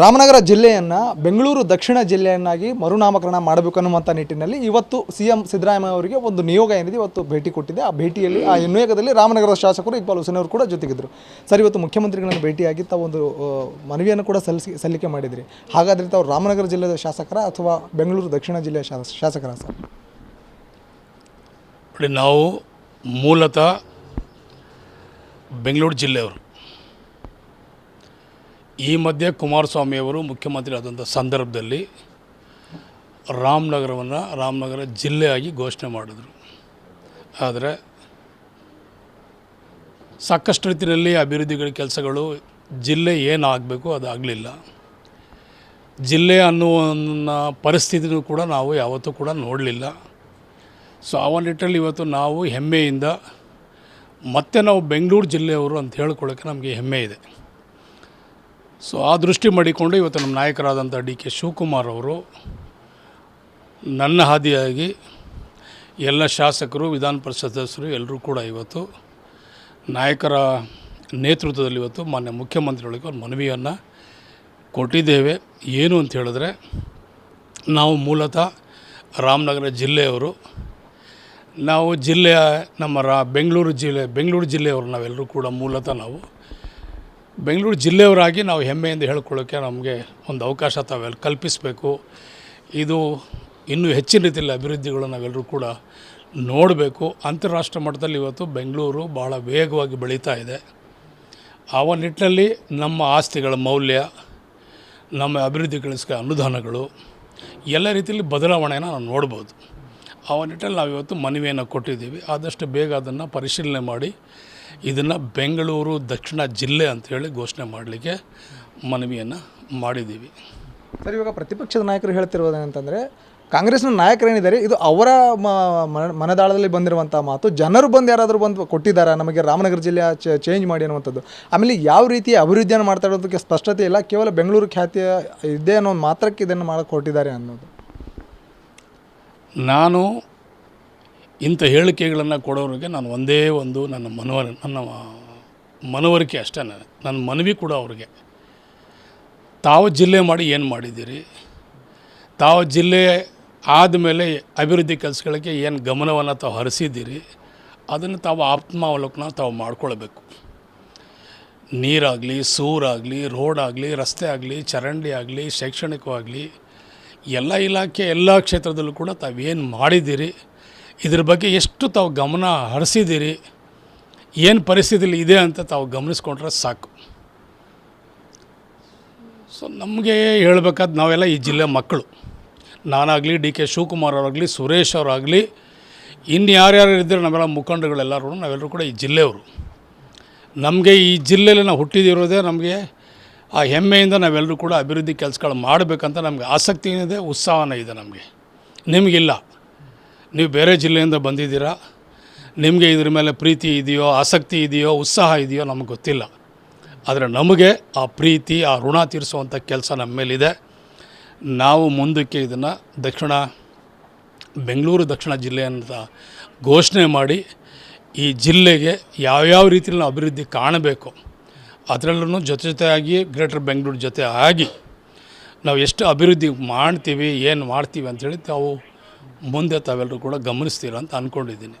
ರಾಮನಗರ ಜಿಲ್ಲೆಯನ್ನು ಬೆಂಗಳೂರು ದಕ್ಷಿಣ ಜಿಲ್ಲೆಯನ್ನಾಗಿ ಮರುನಾಮಕರಣ ಮಾಡಬೇಕು ಅನ್ನುವಂಥ ನಿಟ್ಟಿನಲ್ಲಿ ಇವತ್ತು ಸಿ ಎಂ ಸಿದ್ದರಾಮಯ್ಯ ಅವರಿಗೆ ಒಂದು ನಿಯೋಗ ಏನಿದೆ ಇವತ್ತು ಭೇಟಿ ಕೊಟ್ಟಿದೆ. ಆ ಭೇಟಿಯಲ್ಲಿ, ಆ ನಿಯೋಗದಲ್ಲಿ ರಾಮನಗರದ ಶಾಸಕರು ಇಕ್ಬಾಲ್ ಹುಸೇನ್ ಅವರು ಕೂಡ ಜೊತೆಗಿದ್ದರು ಸರ್, ಇವತ್ತು ಮುಖ್ಯಮಂತ್ರಿಗಳನ್ನು ಭೇಟಿಯಾಗಿ ತಾವು ಒಂದು ಮನವಿಯನ್ನು ಕೂಡ ಸಲ್ಲಿಸಿ, ಸಲ್ಲಿಕೆ ಮಾಡಿದ್ರಿ. ಹಾಗಾದರೆ ತಾವು ರಾಮನಗರ ಜಿಲ್ಲೆಯ ಶಾಸಕರ ಅಥವಾ ಬೆಂಗಳೂರು ದಕ್ಷಿಣ ಜಿಲ್ಲೆಯ ಶಾಸ, ಶಾಸಕರ ಸರ್? ನಾವು ಮೂಲತಃ ಬೆಂಗಳೂರು ಜಿಲ್ಲೆಯವರು ಈ ಮಧ್ಯೆ ಕುಮಾರಸ್ವಾಮಿಯವರು ಮುಖ್ಯಮಂತ್ರಿ ಆದಂಥ ಸಂದರ್ಭದಲ್ಲಿ ರಾಮನಗರವನ್ನು ರಾಮನಗರ ಜಿಲ್ಲೆಯಾಗಿ ಘೋಷಣೆ ಮಾಡಿದರು. ಆದರೆ ಸಾಕಷ್ಟು ರೀತಿಯಲ್ಲಿ ಅಭಿವೃದ್ಧಿಗಳ ಕೆಲಸಗಳು ಜಿಲ್ಲೆ ಏನಾಗಬೇಕು ಅದು ಆಗಲಿಲ್ಲ ಜಿಲ್ಲೆ ಅನ್ನುವ ಪರಿಸ್ಥಿತಿನೂ ಕೂಡ ನಾವು ಯಾವತ್ತೂ ಕೂಡ ನೋಡಲಿಲ್ಲ. ಸೊ ಆ ಒಂದು ನಿಟ್ಟಲ್ಲಿ ಇವತ್ತು ನಾವು ಹೆಮ್ಮೆಯಿಂದ ಮತ್ತೆ ನಾವು ಬೆಂಗಳೂರು ಜಿಲ್ಲೆಯವರು ಅಂತ ಹೇಳ್ಕೊಳ್ಳೋಕ್ಕೆ ನಮಗೆ ಹೆಮ್ಮೆ ಇದೆ. ಸೊ ಆ ದೃಷ್ಟಿ ಮಾಡಿಕೊಂಡು ಇವತ್ತು ನಮ್ಮ ನಾಯಕರಾದಂಥ ಡಿ ಕೆ ಶಿವಕುಮಾರ್ ಅವರು ನನ್ನ ಹಾದಿಯಾಗಿ ಎಲ್ಲ ಶಾಸಕರು, ವಿಧಾನ ಪರಿಷತ್ ಸದಸ್ಯರು ಎಲ್ಲರೂ ಕೂಡ ಇವತ್ತು ನಾಯಕರ ನೇತೃತ್ವದಲ್ಲಿ ಇವತ್ತು ಮಾನ್ಯ ಮುಖ್ಯಮಂತ್ರಿಗಳಿಗೆ ಒಂದು ಮನವಿಯನ್ನು ಕೊಟ್ಟಿದ್ದೇವೆ. ಏನು ಅಂತ ಹೇಳಿದ್ರೆ, ನಾವು ಮೂಲತಃ ರಾಮನಗರ ಜಿಲ್ಲೆಯವರು, ನಾವು ಜಿಲ್ಲೆಯ ನಮ್ಮ ರಾ, ಬೆಂಗಳೂರು ಜಿಲ್ಲೆ, ಬೆಂಗಳೂರು ಜಿಲ್ಲೆಯವರು ನಾವೆಲ್ಲರೂ ಕೂಡ ಮೂಲತಃ ನಾವು ಬೆಂಗಳೂರು ಜಿಲ್ಲೆಯವರಾಗಿ ನಾವು ಹೆಮ್ಮೆಯಿಂದ ಹೇಳ್ಕೊಳ್ಳೋಕ್ಕೆ ನಮಗೆ ಒಂದು ಅವಕಾಶ ತಾವೆಲ್ಲ ಕಲ್ಪಿಸಬೇಕು. ಇದು ಇನ್ನೂ ಹೆಚ್ಚಿನ ರೀತಿಯಲ್ಲಿ ಅಭಿವೃದ್ಧಿಗಳು ನಾವೆಲ್ಲರೂ ಕೂಡ ನೋಡಬೇಕು. ಅಂತಾರಾಷ್ಟ್ರ ಮಟ್ಟದಲ್ಲಿ ಇವತ್ತು ಬೆಂಗಳೂರು ಭಾಳ ವೇಗವಾಗಿ ಬೆಳೀತಾ ಇದೆ. ಆ ನಿಟ್ಟಿನಲ್ಲಿ ನಮ್ಮ ಆಸ್ತಿಗಳ ಮೌಲ್ಯ, ನಮ್ಮ ಅಭಿವೃದ್ಧಿಗಳಿಗೆ ಅನುದಾನಗಳು, ಎಲ್ಲ ರೀತಿಯಲ್ಲಿ ಬದಲಾವಣೆಯನ್ನು ನಾವು ನೋಡ್ಬೋದು. ಆ ಒಂದು ನಿಟ್ಟಲ್ಲಿ ನಾವು ಇವತ್ತು ಮನವಿಯನ್ನು ಕೊಟ್ಟಿದ್ದೀವಿ. ಆದಷ್ಟು ಬೇಗ ಅದನ್ನು ಪರಿಶೀಲನೆ ಮಾಡಿ ಇದನ್ನು ಬೆಂಗಳೂರು ದಕ್ಷಿಣ ಜಿಲ್ಲೆ ಅಂತೇಳಿ ಘೋಷಣೆ ಮಾಡಲಿಕ್ಕೆ ಮನವಿಯನ್ನು ಮಾಡಿದ್ದೀವಿ. ಸರ್ ಇವಾಗ ಪ್ರತಿಪಕ್ಷದ ನಾಯಕರು ಹೇಳ್ತಿರೋದೇನಂತಂದರೆ ಕಾಂಗ್ರೆಸ್ನ ನಾಯಕರೇನಿದ್ದಾರೆ ಇದು ಅವರ ಮನದಾಳದಲ್ಲಿ ಬಂದಿರುವಂಥ ಮಾತು. ಜನರು ಬಂದು ಯಾರಾದರೂ ಬಂದು ಕೊಟ್ಟಿದ್ದಾರೆ? ನಮಗೆ ರಾಮನಗರ ಜಿಲ್ಲೆ ಚೇಂಜ್ ಮಾಡಿ ಅನ್ನುವಂಥದ್ದು. ಆಮೇಲೆ ಯಾವ ರೀತಿಯ ಅಭಿವೃದ್ಧಿಯನ್ನು ಮಾಡ್ತಾ ಇರೋದಕ್ಕೆ ಸ್ಪಷ್ಟತೆ ಇಲ್ಲ. ಕೇವಲ ಬೆಂಗಳೂರು ಖ್ಯಾತಿಯ ಇದೆ ಅನ್ನೋ ಮಾತ್ರಕ್ಕೆ ಇದನ್ನು ಮಾಡಕ್ಕೆ ಕೊಟ್ಟಿದ್ದಾರೆ ಅನ್ನೋದು. ನಾನು ಇಂಥ ಹೇಳಿಕೆಗಳನ್ನು ಕೊಡೋರಿಗೆ ನಾನು ಒಂದೇ ಒಂದು ನನ್ನ ಮನವರ, ನನ್ನ ಮನವರಿಕೆ ಅಷ್ಟೇ ನಾನು. ನನ್ನ ಮನವಿ ಕೂಡ ಅವ್ರಿಗೆ. ತಾವು ಜಿಲ್ಲೆ ಮಾಡಿ ಏನು ಮಾಡಿದ್ದೀರಿ? ತಾವು ಜಿಲ್ಲೆ ಆದಮೇಲೆ ಅಭಿವೃದ್ಧಿ ಕೆಲಸಗಳಿಗೆ ಏನು ಗಮನವನ್ನು ತಾವು ಹರಿಸಿದ್ದೀರಿ? ಅದನ್ನು ತಾವು ಆತ್ಮಾವಲೋಕನ ತಾವು ಮಾಡ್ಕೊಳ್ಬೇಕು. ನೀರಾಗಲಿ, ಸೂರಾಗಲಿ, ರೋಡಾಗಲಿ, ರಸ್ತೆ ಆಗಲಿ, ಚರಂಡಿ ಆಗಲಿ, ಶೈಕ್ಷಣಿಕವಾಗಲಿ, ಎಲ್ಲ ಇಲಾಖೆ, ಎಲ್ಲ ಕ್ಷೇತ್ರದಲ್ಲೂ ಕೂಡ ತಾವೇನು ಮಾಡಿದ್ದೀರಿ? ಇದ್ರ ಬಗ್ಗೆ ಎಷ್ಟು ತಾವು ಗಮನ ಹರಿಸಿದ್ದೀರಿ, ಏನು ಪರಿಸ್ಥಿತಿಲಿ ಇದೆ ಅಂತ ತಾವು ಗಮನಿಸ್ಕೊಂಡ್ರೆ ಸಾಕು. ಸೊ ನಮಗೆ ಹೇಳಬೇಕಾದ ನಾವೆಲ್ಲ ಈ ಜಿಲ್ಲೆ ಮಕ್ಕಳು. ನಾನಾಗಲಿ ಡಿ ಕೆ ಶಿವಕುಮಾರ್ ಅವರಾಗಲಿ, ಸುರೇಶ್ ಅವರಾಗಲಿ ಇನ್ನು ಯಾರ್ಯಾರು ಇದ್ದರೆ ನಾವೆಲ್ಲ ಮುಖಂಡಗಳೆಲ್ಲರೂ ನಾವೆಲ್ಲರೂ ಕೂಡ ಈ ಜಿಲ್ಲೆಯವರು. ನಮಗೆ ಈ ಜಿಲ್ಲೆಯಲ್ಲಿ ನಾವು ಹುಟ್ಟಿದಿರೋದೇ ನಮಗೆ ಆ ಹೆಮ್ಮೆಯಿಂದ ನಾವೆಲ್ಲರೂ ಕೂಡ ಅಭಿವೃದ್ಧಿ ಕೆಲಸಗಳು ಮಾಡಬೇಕಂತ ನಮಗೆ ಆಸಕ್ತಿ ಇದೆ ಉತ್ಸಾಹನ ಇದೆ ನಮಗೆ. ನಿಮಗಿಲ್ಲ. ನೀವು ಬೇರೆ ಜಿಲ್ಲೆಯಿಂದ ಬಂದಿದ್ದೀರಾ? ನಿಮಗೆ ಇದ್ರ ಮೇಲೆ ಪ್ರೀತಿ ಇದೆಯೋ, ಆಸಕ್ತಿ ಇದೆಯೋ, ಉತ್ಸಾಹ ಇದೆಯೋ ನಮಗೆ ಗೊತ್ತಿಲ್ಲ. ಆದರೆ ನಮಗೆ ಆ ಪ್ರೀತಿ, ಆ ಋಣ ತೀರಿಸುವಂಥ ಕೆಲಸ ನಮ್ಮ ಮೇಲಿದೆ. ನಾವು ಮುಂದಕ್ಕೆ ಇದನ್ನು ದಕ್ಷಿಣ, ಬೆಂಗಳೂರು ದಕ್ಷಿಣ ಜಿಲ್ಲೆ ಅಂತ ಘೋಷಣೆ ಮಾಡಿ ಈ ಜಿಲ್ಲೆಗೆ ಯಾವ್ಯಾವ ರೀತಿಯಲ್ಲಿ ಅಭಿವೃದ್ಧಿ ಕಾಣಬೇಕು ಅದರಲ್ಲೂ ಜೊತೆ ಜೊತೆಯಾಗಿ ಗ್ರೇಟರ್ ಬೆಂಗಳೂರು ಜೊತೆ ಆಗಿ ನಾವು ಎಷ್ಟು ಅಭಿವೃದ್ಧಿ ಮಾಡ್ತೀವಿ, ಏನು ಮಾಡ್ತೀವಿ ಅಂಥೇಳಿ ತಾವು ಮುಂದೆ ತಾವೆಲ್ಲರೂ ಕೂಡ ಗಮನಿಸ್ತೀರ ಅಂತ ಅಂದ್ಕೊಂಡಿದ್ದೀನಿ